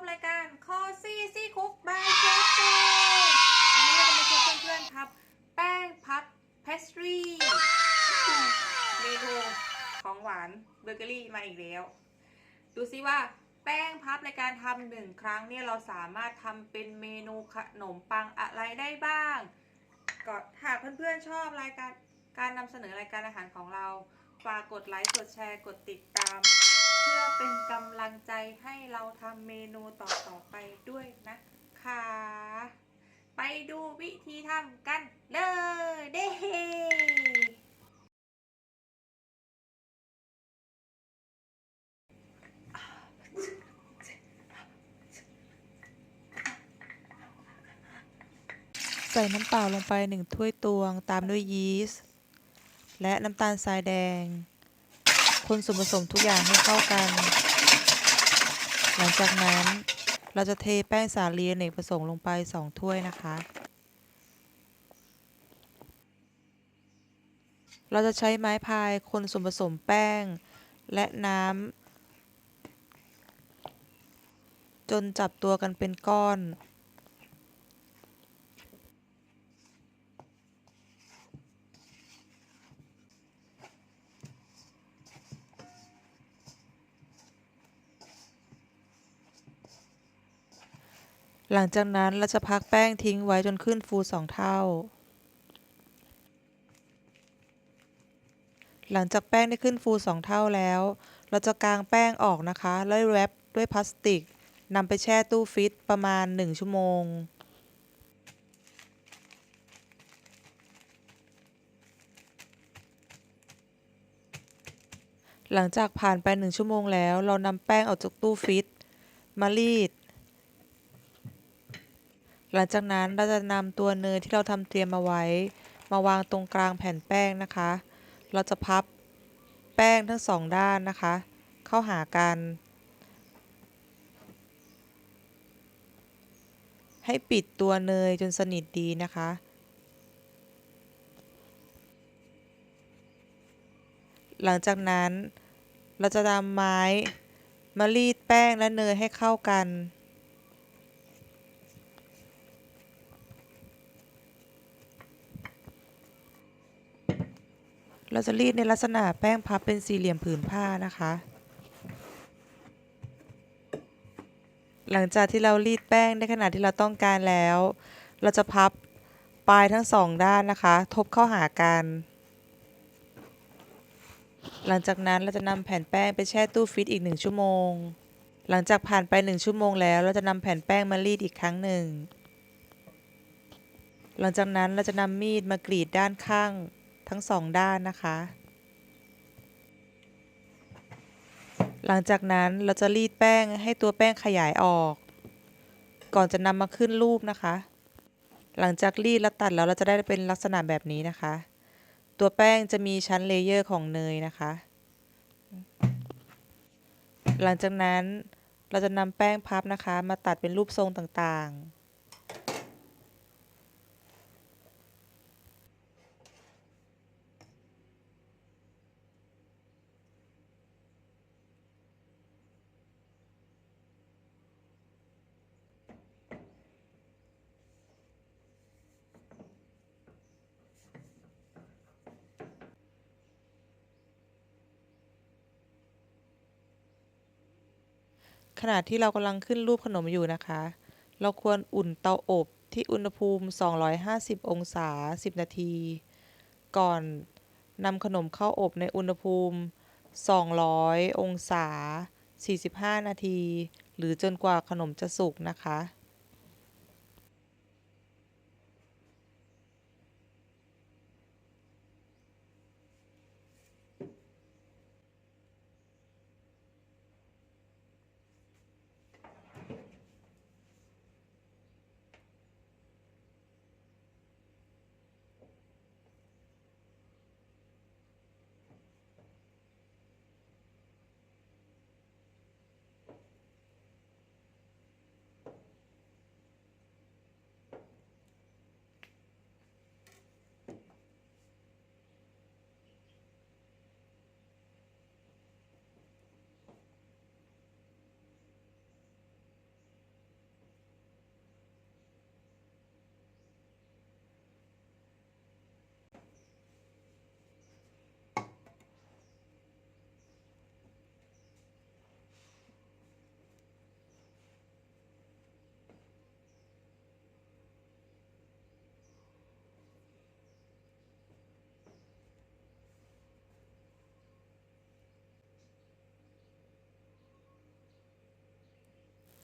บรายการคอซี่ซี่คุกบายเชฟเจวันนี้เราจะมาชวนเพื่อนๆครับ แป้งพับเพสทรีเมนูของหวานเบเกอรี่มาอีกแล้ว ดูซิว่าแป้งพับในการทำหนึ่งครั้งเนี่ยเราสามารถทำเป็นเมนูขนมปังอะไรได้บ้างก็หากเพื่อนๆชอบรายการการนำเสนอรายการอาหารของเรา ฝากกดไลค์ กดแชร์ กดติดตาม เพื่อเป็นกำลังใจให้เราทำเมนูต่อๆไปด้วยนะคะ ไปดูวิธีทำกันเลยเด้ใส่น้ำเปล่าลงไปหนึ่งถ้วยตวงตามด้วยยีสต์ และน้ำตาลทรายแดง คนส่วนผสมทุกอย่างให้เข้ากัน หลังจากนั้นเราจะเทแป้งสาลีอเนกประสงค์ลงไป 2 ถ้วยนะคะ เราจะใช้ไม้พายคนส่วนผสมแป้งและน้ำจนจับตัวกันเป็นก้อน หลังจากนั้นเราจะพักแป้งทิ้งไว้จนขึ้นฟูสองเท่า หลังจากแป้งได้ขึ้นฟูสองเท่าแล้ว เราจะกางแป้งออกนะคะแล้วแรปด้วยพลาสติกนำไปแช่ตู้ฟิตประมาณ 1 ชั่วโมงหลังจากผ่านไป1ชั่วโมงแล้ว เรานำแป้งออกจากตู้ฟิต มารีด หลังจากนั้นเราจะนำตัวเนยที่เราทำเตรียมมาไว้ มาวางตรงกลางแผ่นแป้งนะคะ เราจะพับแป้งทั้งสองด้านนะคะ เข้าหากัน ให้ปิดตัวเนยจนสนิทดีนะคะหลังจากนั้นเราจะนำไม้มารีดแป้งและเนยให้เข้ากัน เราจะรีดในลักษณะแป้งพับเป็นสี่เหลี่ยมผืนผ้านะคะ หลังจากที่เรารีดแป้งได้ขนาดที่เราต้องการแล้ว เราจะพับปลายทั้งสองด้านนะคะ ทบเข้าหากัน หลังจากนั้นเราจะนำแผ่นแป้งไปแช่ตู้ฟิตอีกหนึ่งชั่วโมง หลังจากผ่านไปหนึ่งชั่วโมงแล้ว เราจะนำแผ่นแป้งมารีดอีกครั้งหนึ่ง หลังจากนั้นเราจะนำมีดมากรีดด้านข้าง ทั้งสองด้านนะคะ หลังจากนั้นเราจะรีดแป้งให้ตัวแป้งขยายออก ก่อนจะนำมาขึ้นรูปนะคะ หลังจากรีดและตัดแล้วเราจะได้เป็นลักษณะแบบนี้นะคะ ตัวแป้งจะมีชั้นเลเยอร์ของเนยนะคะ หลังจากนั้นเราจะนำแป้งพับนะคะ มาตัดเป็นรูปทรงต่างๆ ขณะที่เรากำลังขึ้นรูปขนมอยู่นะคะ เราควรอุ่นเตาอบที่อุณหภูมิ 250 องศา 10 นาที ก่อนนำขนมเข้าอบในอุณหภูมิ 200 องศา 45 นาที หรือจนกว่าขนมจะสุกนะคะ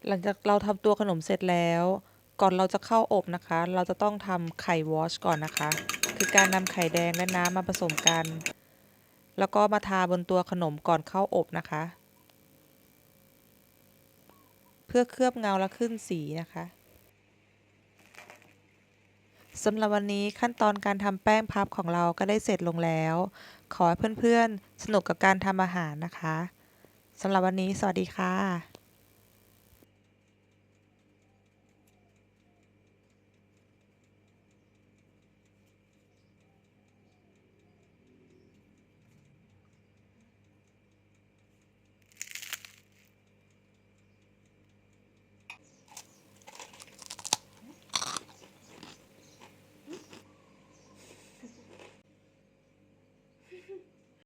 หลังจากเราทำตัวขนมเสร็จแล้ว ก่อนเราจะเข้าอบนะคะ เราจะต้องทำไข่วอชก่อนนะคะ คือการนำไข่แดงและน้ำมาผสมกัน แล้วก็มาทาบนตัวขนมก่อนเข้าอบนะคะ เพื่อเคลือบเงาและขึ้นสีนะคะสำหรับวันนี้ขั้นตอนการทำแป้งพับของเราก็ได้เสร็จลงแล้ว ขอให้เพื่อนๆ สนุกกับการทำอาหารนะคะ สำหรับวันนี้สวัสดีค่ะ